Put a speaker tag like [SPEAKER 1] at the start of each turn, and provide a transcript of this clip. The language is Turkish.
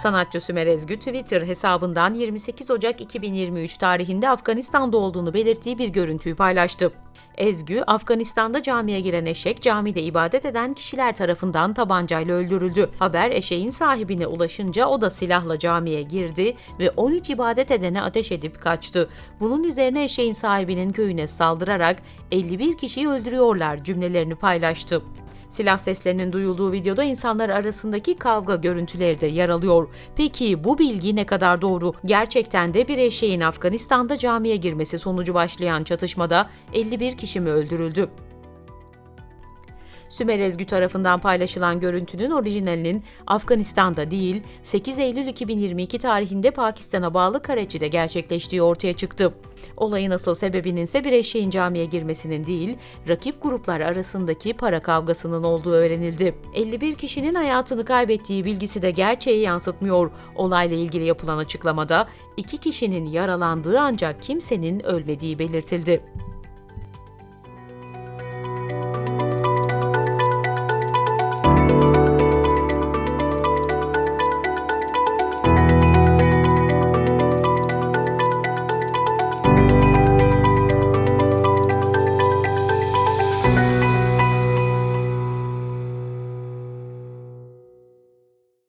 [SPEAKER 1] Sanatçı Sümer Ezgü Twitter hesabından 28 Ocak 2023 tarihinde Afganistan'da olduğunu belirttiği bir görüntüyü paylaştı. Ezgü, Afganistan'da camiye giren eşek, camide ibadet eden kişiler tarafından tabancayla öldürüldü. Haber eşeğin sahibine ulaşınca o da silahla camiye girdi ve 13 ibadet edene ateş edip kaçtı. Bunun üzerine eşeğin sahibinin köyüne saldırarak 51 kişiyi öldürüyorlar cümlelerini paylaştı. Silah seslerinin duyulduğu videoda insanlar arasındaki kavga görüntüleri de yer alıyor. Peki bu bilgi ne kadar doğru? Gerçekten de bir eşeğin Afganistan'da camiye girmesi sonucu başlayan çatışmada 51 kişi mi öldürüldü? Sümer Ezgü tarafından paylaşılan görüntünün orijinalinin Afganistan'da değil, 8 Eylül 2022 tarihinde Pakistan'a bağlı Karachi'de gerçekleştiği ortaya çıktı. Olayın asıl sebebinin ise bir eşeğin camiye girmesinin değil, rakip gruplar arasındaki para kavgasının olduğu öğrenildi. 51 kişinin hayatını kaybettiği bilgisi de gerçeği yansıtmıyor. Olayla ilgili yapılan açıklamada iki kişinin yaralandığı ancak kimsenin ölmediği belirtildi.